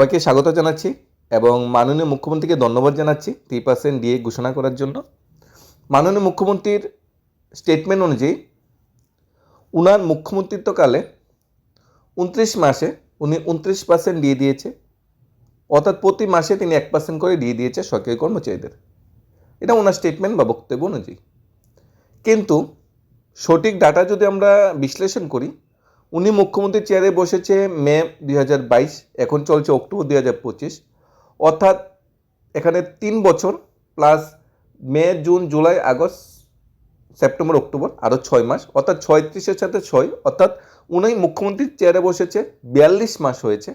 সবাইকে স্বাগত জানাচ্ছি এবং মাননীয় মুখ্যমন্ত্রীকে ধন্যবাদ জানাচ্ছি থ্রি পার্সেন্ট দিয়ে ঘোষণা করার জন্য। মাননীয় মুখ্যমন্ত্রীর স্টেটমেন্ট অনুযায়ী, উনার মুখ্যমন্ত্রিত্বকালে উনত্রিশ মাসে উনি উনত্রিশ পার্সেন্ট দিয়ে দিয়েছে, অর্থাৎ প্রতি মাসে তিনি এক পার্সেন্ট করে দিয়ে দিয়েছে সরকারি কর্মচারীদের। এটা ওনার স্টেটমেন্ট বা বক্তব্য অনুযায়ী। কিন্তু সঠিক ডাটা যদি আমরা বিশ্লেষণ করি উনি মুখ্যমন্ত্রীর চেয়ারে বসেছে মে দু হাজার বাইশ, এখন চলছে অক্টোবর দু হাজার পঁচিশ। অর্থাৎ এখানে তিন বছর plus May, June, July, August, September, October, আরও ছয় মাস। অর্থাৎ ছয়ত্রিশের সাথে ছয়। অর্থাৎ উনি মুখ্যমন্ত্রীর চেয়ারে বসেছে, বিয়াল্লিশ মাস হয়েছে।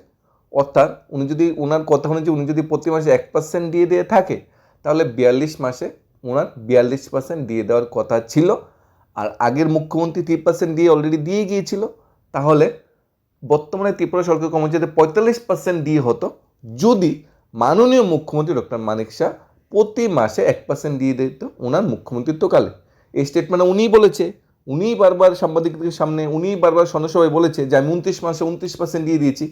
অর্থাৎ উনি যদি ওনার কথা অনুযায়ী উনি যদি প্রতি মাসে এক পার্সেন্ট দিয়ে দিয়ে থাকে, তাহলে বিয়াল্লিশ মাসে ওনার বিয়াল্লিশ পার্সেন্ট দিয়ে দেওয়ার কথা ছিল। আর আগের মুখ্যমন্ত্রী থ্রি পার্সেন্ট দিয়ে অলরেডি দিয়ে গিয়েছিল। তাহলে বর্তমানে ত্রিপুরা সরকার কর্মচারীদের পঁয়তাল্লিশ পার্সেন্ট দিয়ে হতো। যদি মাননীয় মুখ্যমন্ত্রী ডক্টর মানিক শাহ প্রতি মাসে এক পার্সেন্ট দিয়ে দিত ওনার মুখ্যমন্ত্রিত্বকালে। এই স্টেটমেন্টে উনিই বলেছে। উনিই বারবার সাংবাদিকদের সামনে, উনিই বারবার সন্ধ্যাসভায় বলেছে যে আমি উনত্রিশ মাসে উনত্রিশ পার্সেন্ট দিয়ে দিয়েছি।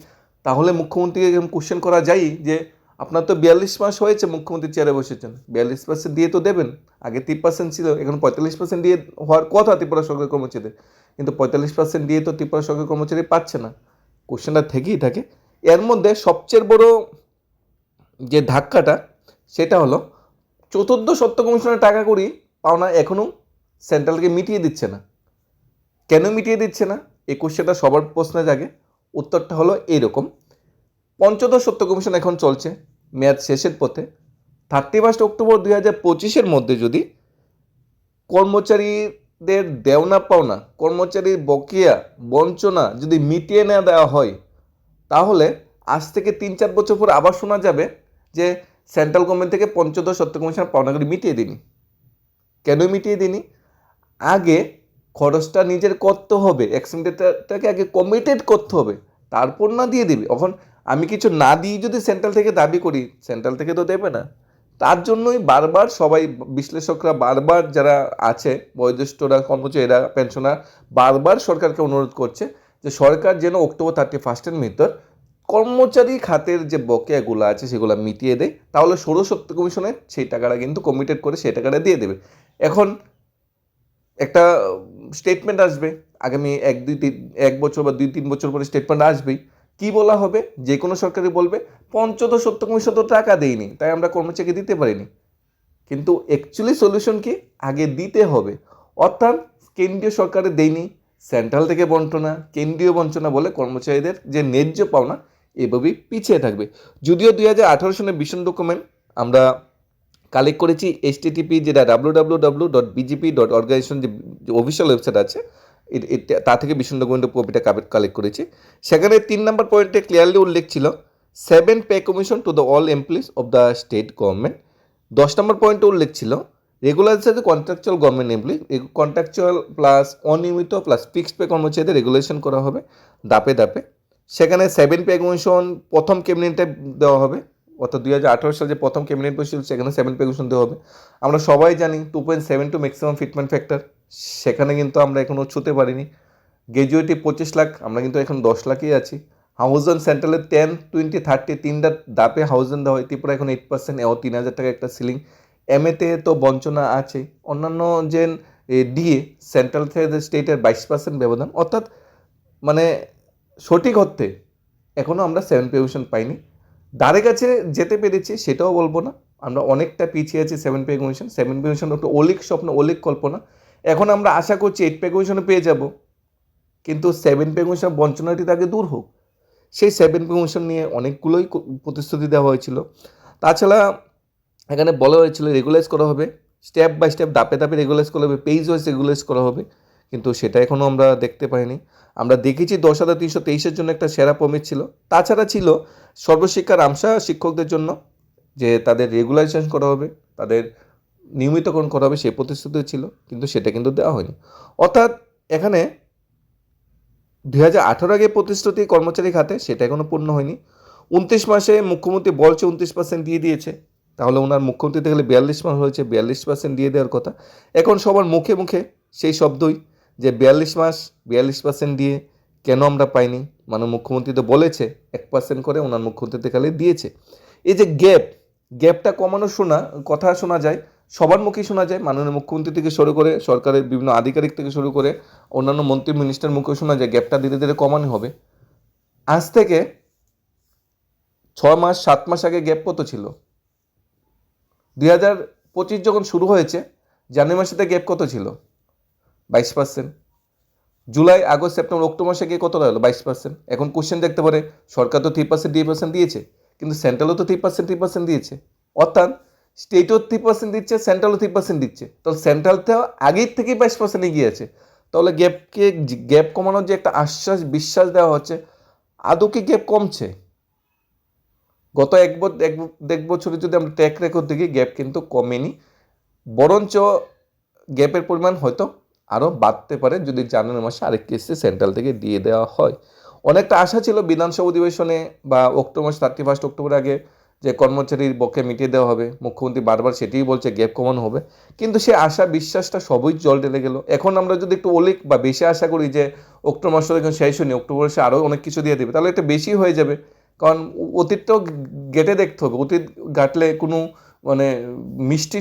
তাহলে মুখ্যমন্ত্রীকে এরকম কোশ্চেন করা যায় যে আপনার তো বিয়াল্লিশ মাস হয়েছে মুখ্যমন্ত্রী চেয়ারে বসেছেন। বিয়াল্লিশ পার্সেন্ট দিয়ে তো দেবেন। আগে তিন পার্সেন্ট ছিল, এখন পঁয়তাল্লিশ পার্সেন্ট দিয়ে হওয়ার কথা ত্রিপুরা সরকারি কর্মচারীদের। কিন্তু পঁয়তাল্লিশ পার্সেন্ট দিয়ে তো ত্রিপুরা সরকারি কর্মচারী পাচ্ছে না। কোশ্চেনটা থেকেই থাকে। এর মধ্যে সবচেয়ে বড় যে ধাক্কাটা, সেটা হলো চতুর্থ সত্য কমিশনের টাকা করি পাওনা এখনও সেন্ট্রালকে মিটিয়ে দিচ্ছে না। কেন মিটিয়ে দিচ্ছে না? এই কোশ্চেনটা সবার প্রশ্নে জাগে। উত্তরটা হলো এইরকম। পঞ্চদশ সত্য কমিশন এখন চলছে মেয়াদ শেষের পথে। থার্টি ফার্স্ট অক্টোবর দুই হাজার পঁচিশের মধ্যে যদি কর্মচারীদের দেওনা পাওনা কর্মচারীর বকেয়া, বঞ্চনা যদি মিটিয়ে না দেওয়া হয়, তাহলে আজ থেকে তিন চার বছর পর আবার শোনা যাবে যে সেন্ট্রাল গভর্নমেন্ট থেকে পঞ্চদশ সত্য কমিশন পাওনাগুলি মিটিয়ে দিনি কেন মিটিয়ে দিনি আগে খরচটা নিজের করতে হবে, এক্সপেন্ডিচারটাকে আগে কমিটেড করতে হবে, তারপর না দিয়ে দিবি। এখন আমি কিছু না দিয়ে যদি সেন্ট্রাল থেকে দাবি করি, সেন্ট্রাল থেকে তো দেবে না। তার জন্যই বারবার সবাই বিশ্লেষকরা বারবার যারা আছে, বয়োজ্যেষ্ঠরা, কর্মচারীরা পেনশনার বারবার সরকারকে অনুরোধ করছে যে সরকার যেন অক্টোবর থার্টি ফার্স্টের ভিতর কর্মচারী খাতের যে বকেয়াগুলো আছে সেগুলো মিটিয়ে দেয়। তাহলে সৌরশক্তি কমিশনের সেই টাকাটা কিন্তু কমিটেড করে সেই টাকাটা দিয়ে দেবে। এখন একটা স্টেটমেন্ট আসবে। আগামী এক দুই তিন, এক বছর বা দুই তিন বছর পরে স্টেটমেন্ট আসবেই। কি বলা হবে? যে কোনো সরকারই বলবে, পঞ্চদশ সত্য কমিশন তো টাকা দেয়নি তাই আমরা কর্মচারীকে দিতে পারিনি। কিন্তু অ্যাকচুয়ালি সলিউশন কি? আগে দিতে হবে। অর্থাৎ কেন্দ্রীয় সরকারে দেয়নি সেন্ট্রাল থেকে বন্টনা কেন্দ্রীয় বঞ্চনা বলে কর্মচারীদের যে ন্যায্য পাওনা, এভাবেই পিছিয়ে থাকবে। যদিও দুই হাজার আঠারো সালের ভীষণ ডকুমেন্ট আমরা কালেক্ট করেছি এইচটিটিপি যেটা W W W dot BJP dot organisation যে অফিসিয়াল ওয়েবসাইট আছে তা থেকে ভীষণ ডকুমেন্টের কপিটা কালেক্ট করেছি। সেখানে তিন নম্বর পয়েন্টে ক্লিয়ারলি উল্লেখ ছিল seven pay commission to the all employees of the state government দশ নম্বর পয়েন্টে উল্লেখ ছিল রেগুলার সাথে contractual government employee contractual plus অনিয়মিত প্লাস ফিক্সড পে কর্মচারীদের রেগুলেশন করা হবে দাপে দাপে সেখানে সেভেন পে কমিশন প্রথম ক্যাবিনেটে দেওয়া হবে, অর্থাৎ দুই হাজার আঠারো সালে যে প্রথম ক্যাবিনেট বসেছিল, সেখানে সেভেন পে কমিশন দেওয়া হবে। আমরা সবাই জানি two point seven two maximum fitment factor সেখানে কিন্তু আমরা এখনও ছুতে পারিনি। গ্র্যাজুয়েটি পঁচিশ লাখ, আমরা কিন্তু এখন দশ লাখই আছি। হাউজন সেন্ট্রালে টেন টোয়েন্টি থার্টি তিনটা দাপে হাউজন দেওয়া হয়। ত্রিপুরা এখন এইট পার্সেন্ট এও তিন হাজার টাকা একটা সিলিং এম এতে তো বঞ্চনা আছে। অন্যান্য যে ডিএ সেন্ট্রাল স্টেটের বাইশ পার্সেন্ট ব্যবধান, অর্থাৎ মানে সঠিক অর্থে এখনও আমরা সেভেন পজিশন পাইনি। দ্বারে কাছে যেতে পেরেছি, সেটাও বলব না। আমরা অনেকটা পিছিয়ে আছি seven pay commission seven pay commission একটা অলিক স্বপ্ন, অলিক কল্পনা। এখন আমরা আশা করছি এইট পে পেয়ে যাব। কিন্তু সেভেন পে বঞ্চনাটি তাকে দূর হোক। সেই সেভেন পে নিয়ে অনেকগুলোই প্রতিশ্রুতি দেওয়া হয়েছিল। তাছাড়া এখানে বলা হয়েছিল রেগুলাইজ করা হবে। স্টেপ বাই স্টেপ দাপে দাপে রেগুলাইজ করা হবে। পেজ ওয়াইজ রেগুলাইজ করা হবে। কিন্তু সেটা এখনও আমরা দেখতে পাইনি। আমরা দেখেছি দশ হাজার তিনশো তেইশের জন্য একটা সেরা প্রমিট ছিল। তাছাড়া ছিল সর্বশিক্ষা রামসা শিক্ষকদের জন্য, যে তাদের রেগুলাইজেশন করা হবে, তাদের নিয়মিতকরণ করা হবে সেই প্রতিশ্রুতি ছিল, কিন্তু সেটা কিন্তু দেওয়া হয়নি। অর্থাৎ এখানে দুই হাজার আঠারো আগে প্রতিশ্রুতি কর্মচারী খাতে সেটা এখনও পূর্ণ হয়নি। উনত্রিশ মাসে মুখ্যমন্ত্রী বলছে উনত্রিশ পার্সেন্ট দিয়ে দিয়েছে। তাহলে ওনার মুখ্যমন্ত্রী থেকে বিয়াল্লিশ মাস হয়েছে, বিয়াল্লিশ পার্সেন্ট দিয়ে দেওয়ার কথা। এখন সবার মুখে মুখে সেই শব্দই যে বিয়াল্লিশ মাস, বিয়াল্লিশ পার্সেন্ট দিয়ে কেন আমরা পাইনি? মানে মুখ্যমন্ত্রী তো বলেছে, এক পার্সেন্ট করে ওনার মুখ্যমন্ত্রীতে খালি দিয়েছে। এই যে গ্যাপ গ্যাপটা কমানো শোনা, কথা শোনা যায় সবার মুখেই শোনা যায়, মাননীয় মুখ্যমন্ত্রী থেকে শুরু করে সরকারের বিভিন্ন আধিকারিক থেকে শুরু করে অন্যান্য মন্ত্রী মিনিস্টার মুখে শোনা যায় গ্যাপটা ধীরে ধীরে কমানো হবে। আজ থেকে ছ মাস, সাত মাস আগে গ্যাপ কত ছিল? দুই হাজার পঁচিশ যখন শুরু হয়েছে, জানুয়ারি মাসেতে গ্যাপ কত ছিল? বাইশ percent July, August, September, October মাসে গিয়ে কত দাঁড়াল বাইশ পার্সেন্ট এখন কোশ্চেন দেখতে পারে, সরকার তো থ্রি পার্সেন্ট থ্রি পার্সেন্ট দিয়েছে, কিন্তু সেন্ট্রালও তো থ্রি পার্সেন্ট থ্রি পার্সেন্ট দিয়েছে। অর্থাৎ স্টেটও থ্রি পার্সেন্ট দিচ্ছে সেন্ট্রালও থ্রি পার্সেন্ট দিচ্ছে। তাহলে সেন্ট্রালতেও আগের থেকেই বাইশ পার্সেন্ট এগিয়ে আছে তাহলে গ্যাপকে গ্যাপ কমানোর যে একটা আশ্বাস, বিশ্বাস দেওয়া হচ্ছে, আদৌ কি গ্যাপ কমছে? গত এক এক বছরে যদি আমরা ট্র্যাক রেকর্ড দেখি গ্যাপ কিন্তু কমেনি। বরঞ্চ গ্যাপের পরিমাণ হয়তো আরও বাড়তে পারে যদি জানুয়ারি মাসে আরেক কিস্তি সেন্ট্রাল থেকে দিয়ে দেওয়া হয়। অনেকটা আশা ছিল বিধানসভা অধিবেশনে বা অক্টোবর থার্টি ফার্স্ট অক্টোবর আগে যে কর্মচারীর পক্ষে মিটিয়ে দেওয়া হবে, মুখ্যমন্ত্রী বারবার সেটিই বলছে গ্যাপ কমানো হবে। কিন্তু সে আশা বিশ্বাসটা সবই জল ঢেলে গেল। এখন আমরা যদি একটু অলিক বা বেশি আশা করি যে অক্টোবর মাসটা যখন শেষ হয়নি, অক্টোবর মাসে আরও অনেক কিছু দিয়ে দেবে, তাহলে এটা বেশি হয়ে যাবে। কারণ অতীতটাও গেটে দেখতে হবে, অতীত ঘাটলে কোনো মানে মিষ্টি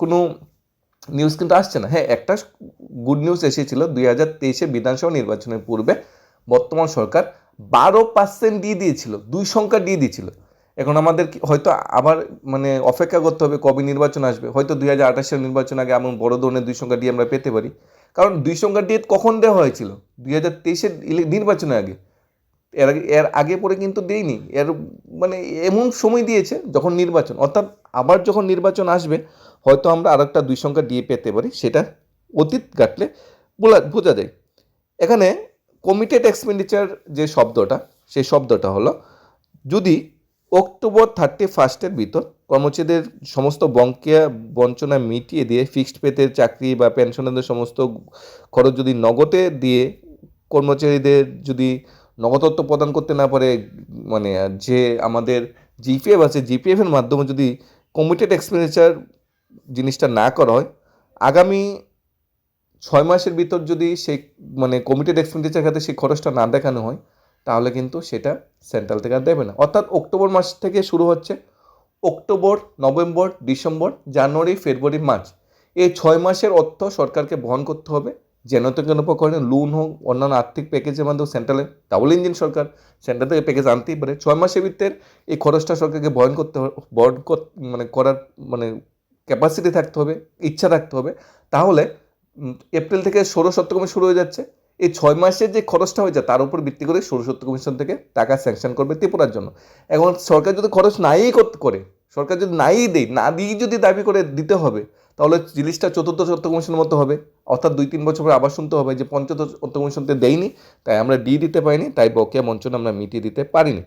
কোনো নিউজ কিন্তু আসছে না। হ্যাঁ একটা গুড নিউজ এসেছিল, দুই হাজার তেইশে বিধানসভা নির্বাচনের পূর্বে বর্তমান সরকার বারো পার্সেন্ট দিয়ে দিয়েছিল, দুই সংখ্যা দিয়ে দিয়েছিল। এখন আমাদের হয়তো আবার মানে অপেক্ষা করতে হবে কবে নির্বাচন আসবে। হয়তো দুই হাজার আঠাশের নির্বাচন আগে এমন বড় ধরনের দুই সংখ্যা দিয়ে আমরা পেতে পারি। কারণ দুই সংখ্যা দিয়ে কখন দেওয়া হয়েছিল? দুই হাজার তেইশের নির্বাচনের আগে। এর আগে এর আগে পরে কিন্তু দেয়নি এর মানে এমন সময় দিয়েছে যখন নির্বাচন। অর্থাৎ আবার যখন নির্বাচন আসবে, হয়তো আমরা আরেকটা দুই সংখ্যা দিয়ে পেতে পারি। সেটা অতীত কাটলে বলা বোঝা যায়। এখানে কমিটেড এক্সপেন্ডিচার যে শব্দটা, সেই শব্দটা হলো, যদি অক্টোবর থার্টি ফার্স্টের ভিতর কর্মচারীদের সমস্ত বঙ্কিয়া বঞ্চনা মিটিয়ে দিয়ে ফিক্সড পেতে চাকরি বা পেনশনারদের সমস্ত খরচ যদি নগদে দিয়ে কর্মচারীদের যদি নগদত্ব প্রদান করতে না পারে মানে যে আমাদের জিপিএফ আছে জিপিএফের মাধ্যমে যদি কমিটেড এক্সপেন্ডিচার জিনিসটা না করা হয়, আগামী ছয় মাসের ভিতর যদি সেই মানে কমিটেড এক্সপেন্ডিচার খাতে সেই খরচটা না দেখানো হয় তাহলে কিন্তু সেটা সেন্ট্রাল থেকে আর দেবে না। অর্থাৎ অক্টোবর মাস থেকে শুরু হচ্ছে October, November, December, January, February, March. এই ছয় মাসের অর্থ সরকারকে বহন করতে হবে। যেন তেন উপকরণে লোন হোক, অন্যান্য আর্থিক প্যাকেজের মাধ্যমে সেন্ট্রালে ডাবল ইঞ্জিন সরকার সেন্ট্রাল থেকে প্যাকেজ আনতেই পারে। ছয় মাসের ভিতরে এই খরচটা সরকারকে বহন করতে হবে, বহন মানে করার মানে ক্যাপাসিটি থাকতে হবে, ইচ্ছা থাকতে হবে। তাহলে এপ্রিল থেকে ষোড়শত্ব কমিশন শুরু হয়ে যাচ্ছে। এই ছয় মাসের যে খরচটা হয়েছে, তার উপর ভিত্তি করে সৌরশক্তি কমিশন থেকে টাকা স্যাংশন করবে ত্রিপুরার জন্য। এখন সরকার যদি খরচ নাই করে সরকার যদি নাই দেয়, না দিয়ে যদি দাবি করে দিতে হবে, তাহলে জিনিসটা চতুর্থ সত্য কমিশনের মতো হবে। অর্থাৎ দুই তিন বছর পরে আবার শুনতে হবে যে পঞ্চদশ সত্য কমিশনতে দেয়নি, তাই আমরা ডি দিতে পারিনি, তাই বকেয়া মঞ্চন আমরা মিটিয়ে দিতে পারিনি।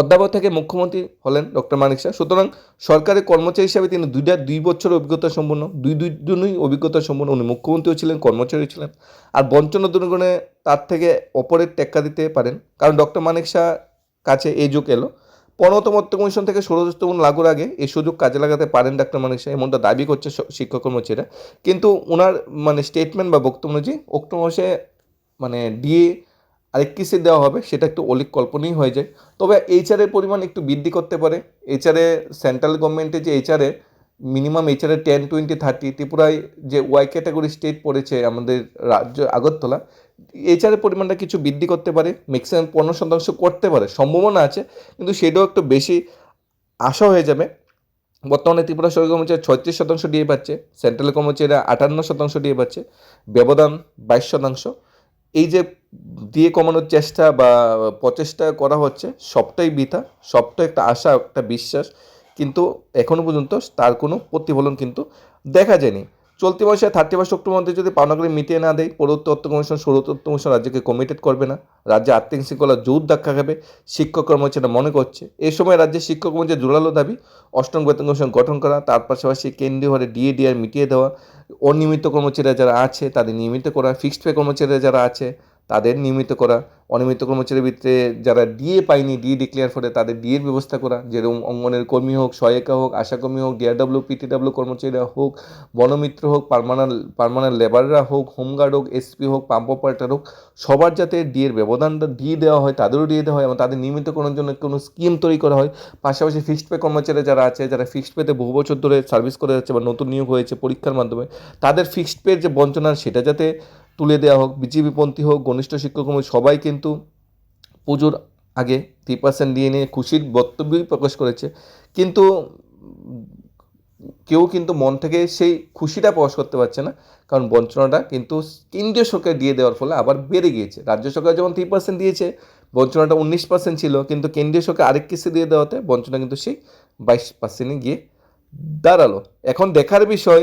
অধ্যাপক থেকে মুখ্যমন্ত্রী হলেন ডক্টর মানিক শাহ। সুতরাং সরকারি কর্মচারী হিসাবে তিনি দুইটা দুই বছর অভিজ্ঞতা সম্পন্ন, দুই দুই জন্যই অভিজ্ঞতা সম্পন্ন। উনি মুখ্যমন্ত্রীও ছিলেন কর্মচারী ছিলেন। আর বঞ্চনা দুর্গুণে তার থেকে অপরের টেক্কা দিতে পারেন। কারণ ডক্টর মানিক শাহ কাছে এই যুগ এলো। পনেরোতম কমিশন থেকে ষোড়শতম লাগুর আগে এই সুযোগ কাজে লাগাতে পারেন ডাক্তার মানিক শাহ, এমনটা দাবি করছে শিক্ষক কর্মচারীরা। কিন্তু ওনার মানে স্টেটমেন্ট বা বক্তব্য অনুযায়ী অক্টোবর মাসে মানে ডিএ আরেক কিসে দেওয়া হবে, সেটা একটু অলিক কল্পনাই হয়ে যায়। তবে এইচআরের পরিমাণ একটু বৃদ্ধি করতে পারে। এইচআরে সেন্ট্রাল গভর্নমেন্টে যে এইচআরে মিনিমাম এইচআরে টেন টোয়েন্টি থার্টি ত্রিপুরায় যে ওয়াই ক্যাটাগরি স্টেট পড়েছে আমাদের রাজ্য আগরতলা এইচআরের পরিমাণটা কিছু বৃদ্ধি করতে পারে ম্যাক্সিমাম পনেরো শতাংশ করতে পারে, সম্ভাবনা আছে, কিন্তু সেটাও একটু বেশি আশা হয়ে যাবে। বর্তমানে ত্রিপুরা সরকার কর্মচারী ছয়ত্রিশ শতাংশ দিয়ে পাচ্ছে সেন্ট্রাল কর্মচারীরা আটান্ন শতাংশ দিয়ে পাচ্ছে, ব্যবধান বাইশ শতাংশ। এই যে দিয়ে কমানোর চেষ্টা বা প্রচেষ্টা করা হচ্ছে, সবটাই বৃথা সবটাই একটা আশা, একটা বিশ্বাস, কিন্তু এখনও পর্যন্ত তার কোনো প্রতিফলন কিন্তু দেখা যায়নি। চলতি মাসে থার্টি ফার্স্ট অক্টোবর মধ্যে যদি পাওনাগুলি মিটিয়ে না দেয় অর্থ কমিশন অর্থ কমিশন রাজ্যকে কমিটেড করবে না। রাজ্যে আর্থিক শৃঙ্খলা জোর ধাক্কা খাবে, শিক্ষক কর্মচারীরা মনে করছে। এ সময় রাজ্যের শিক্ষক কর্মচারী জোরালো দাবি, অষ্টম বেতন কমিশন গঠন করা, তার পাশাপাশি কেন্দ্রীয় হারে ডিএ ডিআর মিটিয়ে দেওয়া, অনিয়মিত কর্মচারীরা যারা আছে, তাদের নিয়মিত করা ফিক্সড পে কর্মচারীরা যারা আছে, তাদের নিয়মিত করা অনিয়মিত কর্মচারীর ভিতরে যারা ডিএ পায়নি ডিএ ডিক্লেয়ার করে তাদের ডিএর ব্যবস্থা করা। যেরকম অঙ্গনের কর্মী হোক সহায়িকা হোক আশাকর্মী হোক ডিআরডব্লিউ পিটিডব্লিউ কর্মচারীরা হোক বনমিত্র হোক পারমানেন্ট পারমানেন্ট লেবাররা হোক হোমগার্ড হোক এসপি হোক পাম্প অপারেটর হোক সবার যাতে ডিএর ব্যবধানটা দিয়ে দেওয়া হয় তাদেরও দিয়ে দেওয়া হয় এবং তাদের নিয়মিত করার জন্য কোনো স্কিম তৈরি করা হয়। পাশাপাশি ফিক্সড পে কর্মচারী যারা আছে যারা ফিক্সড পেতে বহু বছর ধরে সার্ভিস করে যাচ্ছে বা নতুন নিয়োগ হয়েছে পরীক্ষার মাধ্যমে তাদের ফিক্সড পের যে বঞ্চনা সেটা যাতে তুলে দেওয়া হোক। বিজেপিপন্থী হোক ঘনিষ্ঠ শিক্ষক হোক, সবাই কিন্তু পুজোর আগে থ্রি পার্সেন্ট দিয়ে নিয়ে খুশির বক্তব্যই প্রকাশ করেছে। কিন্তু কেউ কিন্তু মন থেকে সেই খুশিটা প্রকাশ করতে পারছে না। কারণ বঞ্চনাটা কিন্তু কেন্দ্রীয় সরকার দিয়ে দেওয়ার ফলে আবার বেড়ে গিয়েছে। রাজ্য সরকার যেমন থ্রি পার্সেন্ট দিয়েছে, বঞ্চনাটা উনিশ পার্সেন্ট ছিল, কিন্তু কেন্দ্রীয় সরকার আরেক কিস্তি দিয়ে দেওয়াতে বঞ্চনা কিন্তু সেই বাইশ পার্সেন্টে গিয়ে দাঁড়াল। এখন দেখার বিষয়,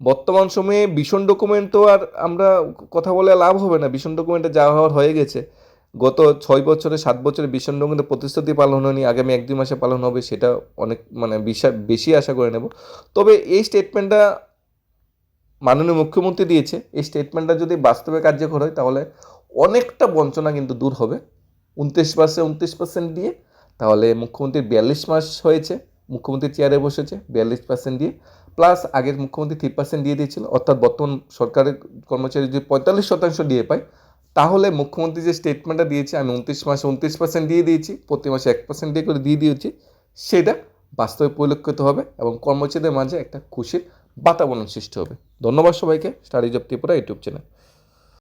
বর্তমান সময়ে ভীষণ ডকুমেন্ট তো আর আমরা কথা বলে লাভ হবে না। ভীষণ ডকুমেন্টে যা হওয়ার হয়ে গেছে। গত ছয় বছরে, সাত বছরে ভীষণ ডকুমেন্টের প্রতিশ্রুতি পালন হয়নি। আগামী এক দুই মাসে পালন হবে সেটা অনেক মানে বিশা- বেশি আশা করে নেব। তবে এই স্টেটমেন্টটা মাননীয় মুখ্যমন্ত্রী দিয়েছে। এই স্টেটমেন্টটা যদি বাস্তবে কার্যকর হয়, তাহলে অনেকটা বঞ্চনা কিন্তু দূর হবে। উনত্রিশ পার্সেন্ট উনত্রিশ পার্সেন্ট দিয়ে, তাহলে মুখ্যমন্ত্রী বিয়াল্লিশ মাস হয়েছে। মুখ্যমন্ত্রী চেয়ারে বসেছে, বিয়াল্লিশ পার্সেন্ট দিয়ে। প্লাস আগের মুখ্যমন্ত্রী থ্রি পার্সেন্ট দিয়ে দিয়েছিল। অর্থাৎ বর্তমান সরকারের কর্মচারী যদি পঁয়তাল্লিশ শতাংশ দিয়ে পায় তাহলে মুখ্যমন্ত্রী যে স্টেটমেন্টটা দিয়েছে, আমি উনত্রিশ মাসে উনত্রিশ পার্সেন্ট দিয়ে দিয়েছি, প্রতি মাসে এক পার্সেন্ট দিয়ে করে দিয়ে দিয়েছি, সেটা বাস্তবে পরিলক্ষিত হবে এবং কর্মচারীদের মাঝে একটা খুশির বাতাবরণ সৃষ্টি হবে। ধন্যবাদ সবাইকে study job Tripura YouTube channel.